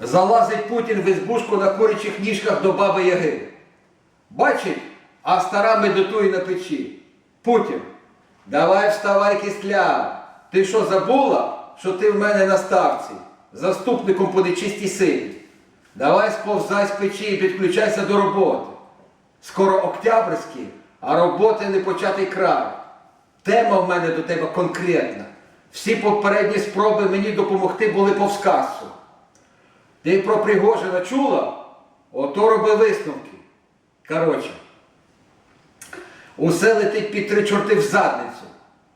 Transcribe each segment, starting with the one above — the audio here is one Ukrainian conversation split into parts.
Залазить Путін в избушку на курячих ніжках до баби Яги. Бачить, а стара медитує на печі. Путін, давай вставай кисля. Ти що забула, що ти в мене на ставці, заступником по нечистій силі? Давай сповзай з печі і підключайся до роботи. Скоро октябрьський, а роботи не початий край. Тема в мене до тебе конкретна. Всі попередні спроби мені допомогти були повз касу. Ти про Пригожина чула? Ото роби висновки. Коротше, усе летить під три чорти в задницю,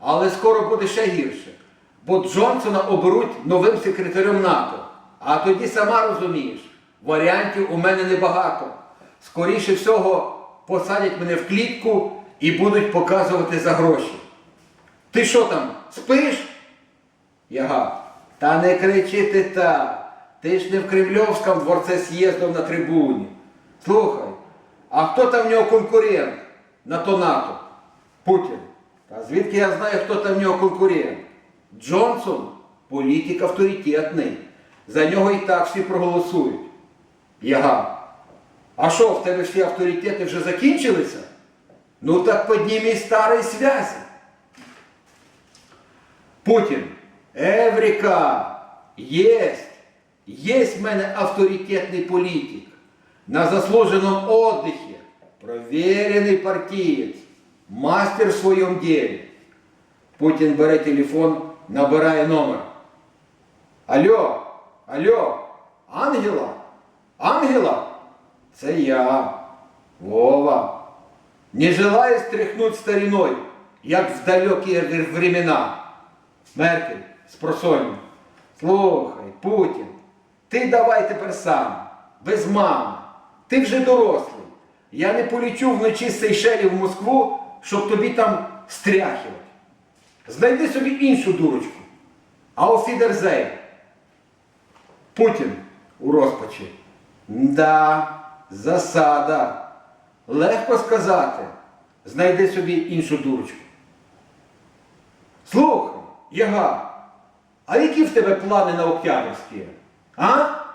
але скоро буде ще гірше. Бо Джонсона оберуть новим секретарем НАТО. А тоді сама розумієш, варіантів у мене небагато. Скоріше всього, посадять мене в клітку і будуть показувати за гроші. Ти що там, спиш? Яга, та не кричи ти так. Ти ж не в Кремльовському дворце з'їздив на трибуні. Слухай, а хто там в нього конкурент на то НАТО? Путін. Та звідки я знаю, хто там в нього конкурент? Джонсон політик авторитетний. За нього і так всі проголосують. Яга. А що, в тебе всі авторитети вже закінчилися? Ну так піднімі старі зв'язі. Путін, Еврика, єсть, єсть в мене авторитетний політик. На заслуженном отдыхе, проверенный партиец, мастер в своем деле. Путін бере телефон, набирає номер. Алло, алло, Ангела? Ангела? Це я, Вова. Не желаю стряхнуть стариной, як в далекі времена. Меркель з просонья. Слухай, Путін, ти давай тепер сам, без мами. Ти вже дорослий. Я не полічу вночі з Сейшелів в Москву, щоб тобі там стряхувати. Знайди собі іншу дурочку. Ауфідерзей. Путін у розпачі. Да, засада. Легко сказати. Знайди собі іншу дурочку. Слухай, Яга, а які в тебе плани на Октябрьські? А?